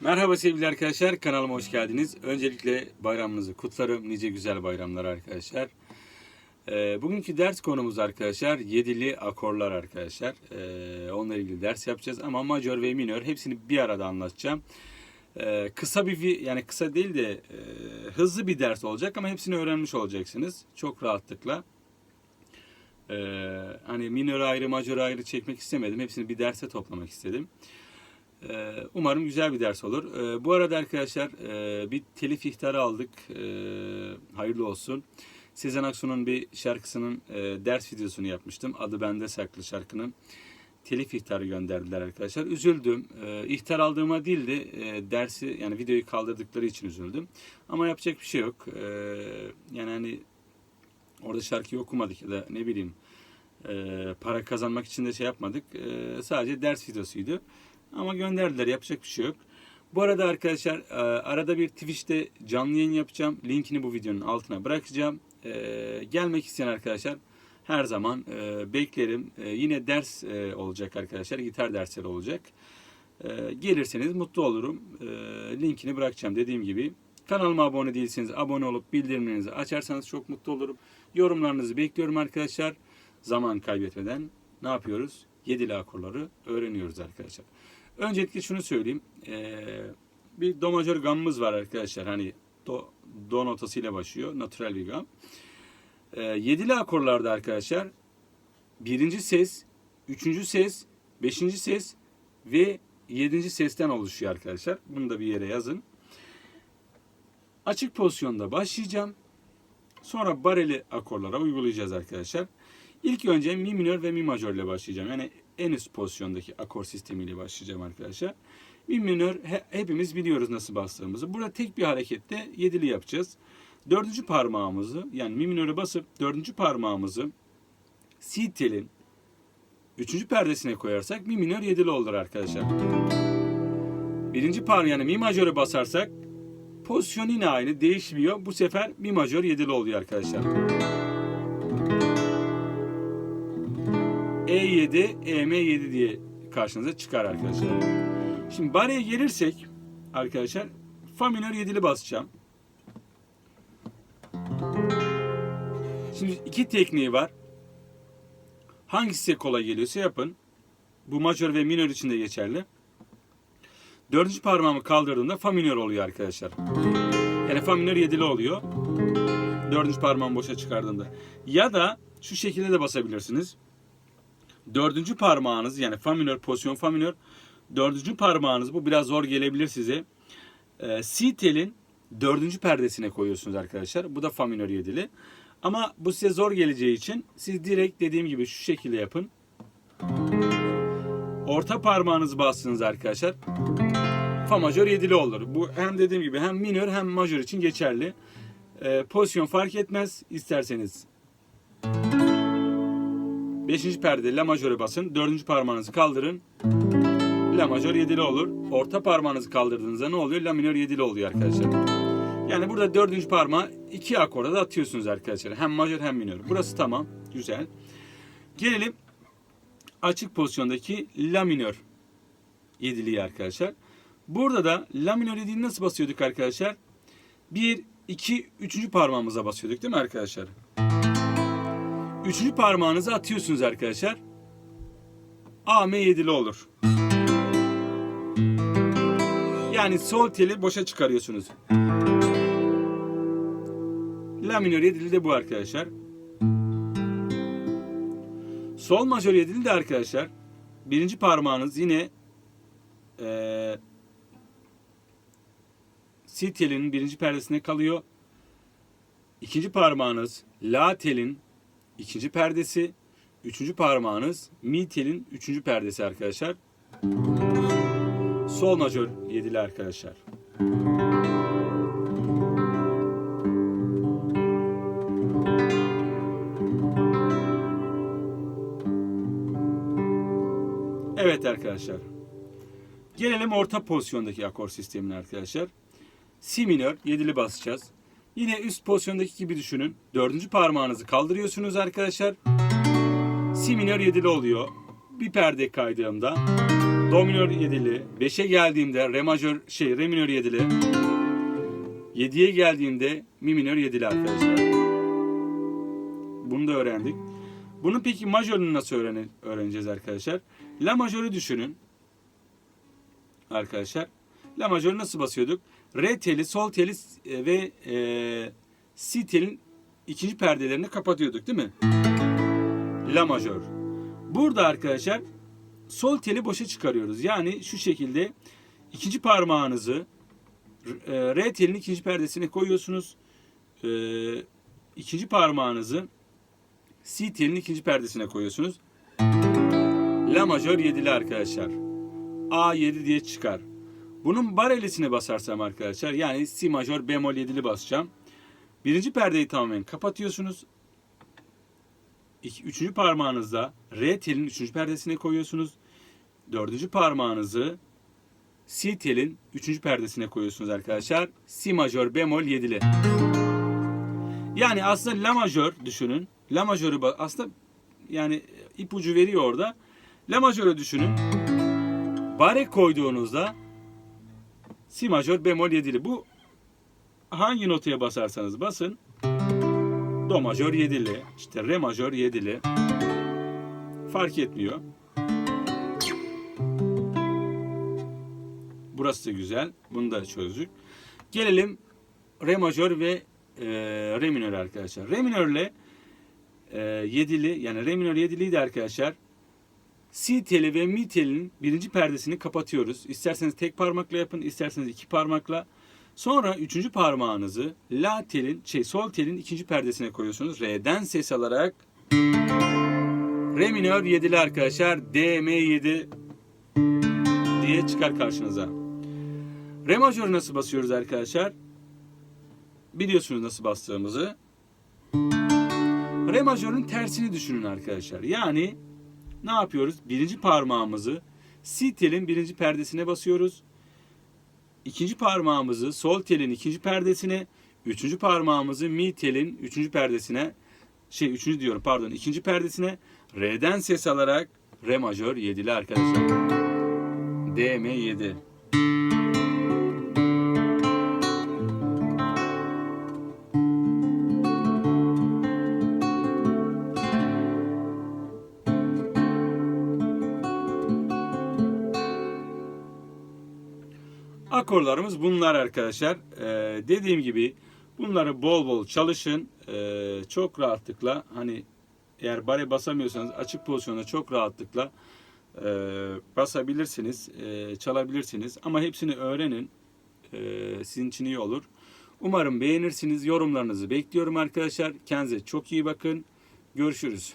Merhaba sevgili arkadaşlar, kanalıma hoş geldiniz. Öncelikle bayramınızı kutlarım. Nice güzel bayramlar arkadaşlar. Ee, bugünkü ders konumuz arkadaşlar yedili akorlar arkadaşlar. Ee, onunla ilgili ders yapacağız ama majör ve minör hepsini bir arada anlatacağım. Ee, kısa bir yani kısa değil de e, hızlı bir ders olacak ama hepsini öğrenmiş olacaksınız çok rahatlıkla. Ee, hani minör ayrı, majör ayrı çekmek istemedim. Hepsini bir derse toplamak istedim. Umarım güzel bir ders olur. Ee, Bu arada arkadaşlar e, bir telif ihtarı aldık. Ee, Hayırlı olsun. Sezen Aksu'nun bir şarkısının e, ders videosunu yapmıştım. Adı Bende Saklı şarkının. Telif ihtarı gönderdiler arkadaşlar. Üzüldüm. Ee, İhtar aldığıma değil de dersi yani videoyu kaldırdıkları için üzüldüm. Ama yapacak bir şey yok. Ee, Yani hani orada şarkıyı okumadık ya da ne bileyim e, para kazanmak için de şey yapmadık. Sadece ders videosuydu. Ama gönderdiler yapacak bir şey yok. Bu arada arkadaşlar e, arada bir Twitch'te canlı yayın yapacağım. Linkini bu videonun altına bırakacağım. E, gelmek isteyen arkadaşlar her zaman e, beklerim. Yine ders olacak arkadaşlar. Gitar dersleri olacak. Gelirseniz mutlu olurum. Linkini bırakacağım dediğim gibi. Kanalıma abone değilseniz abone olup bildirimlerinizi açarsanız çok mutlu olurum. Yorumlarınızı bekliyorum arkadaşlar. Zaman kaybetmeden ne yapıyoruz? Yedili akorları öğreniyoruz arkadaşlar. Öncelikle şunu söyleyeyim. Ee, bir do majör gamımız var arkadaşlar. Hani do, do notasıyla başlıyor. Natural bir gam. Ee, yedili akorlarda arkadaşlar birinci ses, üçüncü ses, beşinci ses ve yedinci sesten oluşuyor arkadaşlar. Bunu da bir yere yazın. Açık pozisyonda başlayacağım. Sonra bareli akorlara uygulayacağız arkadaşlar. İlk önce mi minör ve mi majör ile başlayacağım. Yani en üst pozisyondaki akor sistemiyle başlayacağım arkadaşlar. Mi minör he- hepimiz biliyoruz nasıl bastığımızı. Burada tek bir harekette yedili yapacağız. Dördüncü parmağımızı yani mi minöre basıp dördüncü parmağımızı si telin üçüncü perdesine koyarsak mi minör yedili olur arkadaşlar. Birinci parmağı yani mi majöre basarsak pozisyon yine aynı değişmiyor. Bu sefer mi majör yedili oluyor arkadaşlar. E7, EM7 diye karşınıza çıkar arkadaşlar. Şimdi bareye gelirsek arkadaşlar fa minör yedili basacağım. Şimdi iki tekniği var. Hangisi size kolay geliyorsa yapın. Bu majör ve minör için de geçerli. Dördüncü parmağımı kaldırdığımda fa minör oluyor arkadaşlar. Yani fa minör yedili oluyor. Dördüncü parmağımı boşa çıkardığımda. Ya da şu şekilde de basabilirsiniz. Dördüncü parmağınız yani fa minör pozisyon fa minör. Dördüncü parmağınız bu biraz zor gelebilir size. Ee, si telin dördüncü perdesine koyuyorsunuz arkadaşlar. Bu da fa minör yedili. Ama bu size zor geleceği için siz direkt dediğim gibi şu şekilde yapın. Orta parmağınızı bastınız arkadaşlar. Fa majör yedili olur. Bu hem dediğim gibi hem minör hem majör için geçerli. Ee, pozisyon fark etmez. İsterseniz Beşinci perde la majöre basın. Dördüncü parmağınızı kaldırın. La majör yedili olur. Orta parmağınızı kaldırdığınızda ne oluyor? La minör yedili oluyor arkadaşlar. Yani burada dördüncü parmağı iki akorda da atıyorsunuz arkadaşlar. Hem majör hem minör. Burası tamam. Güzel. Gelelim açık pozisyondaki la minör yediliği arkadaşlar. Burada da la minör yediliği nasıl basıyorduk arkadaşlar? Bir, iki, üçüncü parmağımıza basıyorduk değil mi arkadaşlar? Üçüncü parmağınızı atıyorsunuz arkadaşlar. AM yedili olur. Yani sol teli boşa çıkarıyorsunuz. La minör yedili de bu arkadaşlar. Sol majör yedili de arkadaşlar. Birinci parmağınız yine eee si telinin birinci perdesine kalıyor. İkinci parmağınız la telin ikinci perdesi. Üçüncü parmağınız mi telin üçüncü perdesi arkadaşlar. Sol majör yedili arkadaşlar. Evet arkadaşlar. Gelelim orta pozisyondaki akor sistemine arkadaşlar. Si minör yedili basacağız. Yine üst pozisyondaki gibi düşünün. Dördüncü parmağınızı kaldırıyorsunuz arkadaşlar. Si minör yedili oluyor. Bir perde kaydığımda do minör yedili. 5'e geldiğimde re majör şey re minör yedili. 7'ye geldiğimde mi minör yedili arkadaşlar. Bunu da öğrendik. Bunun peki majörünü nasıl öğrene- öğreneceğiz arkadaşlar? La majörü düşünün. Arkadaşlar. La majörü nasıl basıyorduk? Re teli, sol teli e, ve e, si telin ikinci perdelerini kapatıyorduk değil mi? La majör. Burada arkadaşlar sol teli boşa çıkarıyoruz. Yani şu şekilde ikinci parmağınızı e, re telin ikinci perdesine koyuyorsunuz. E, ikinci parmağınızı si telin ikinci perdesine koyuyorsunuz. La majör yedili arkadaşlar. A 7 diye çıkar. Bunun barelisine basarsam arkadaşlar yani si majör bemol yedili basacağım. Birinci perdeyi tamamen kapatıyorsunuz. İki, üçüncü parmağınızla re telin üçüncü perdesine koyuyorsunuz. Dördüncü parmağınızı si telin üçüncü perdesine koyuyorsunuz arkadaşlar. Si majör bemol yedili. Yani aslında la majör düşünün. La majörü aslında yani ipucu veriyor orada. La majörü düşünün. Bare koyduğunuzda si majör bemol yedili. Bu hangi notaya basarsanız basın do majör yedili, işte re majör yedili fark etmiyor. Burası da güzel. Bunu da çözdük. Gelelim re majör ve e, re minör arkadaşlar. Re minörle e, yedili yani re minör yediliydi arkadaşlar. Si teli ve mi telinin birinci perdesini kapatıyoruz. İsterseniz tek parmakla yapın, isterseniz iki parmakla. Sonra üçüncü parmağınızı la telin, şey sol telin ikinci perdesine koyuyorsunuz. Re'den ses alarak Re minör yedili arkadaşlar. DM7 diye çıkar karşınıza. Re majör nasıl basıyoruz arkadaşlar? Biliyorsunuz nasıl bastığımızı. Re majörün tersini düşünün arkadaşlar. Yani ne yapıyoruz? Birinci parmağımızı si telin birinci perdesine basıyoruz. İkinci parmağımızı sol telin ikinci perdesine, üçüncü parmağımızı mi telin üçüncü perdesine, şey üçüncü diyorum pardon ikinci perdesine re'den ses alarak re majör yedili arkadaşlar. DM 7. Akorlarımız bunlar arkadaşlar. Ee, dediğim gibi bunları bol bol çalışın. Ee, çok rahatlıkla hani eğer bare basamıyorsanız açık pozisyonda çok rahatlıkla e, basabilirsiniz, e, çalabilirsiniz. Ama hepsini öğrenin. E, sizin için iyi olur. Umarım beğenirsiniz. Yorumlarınızı bekliyorum arkadaşlar. Kendinize çok iyi bakın. Görüşürüz.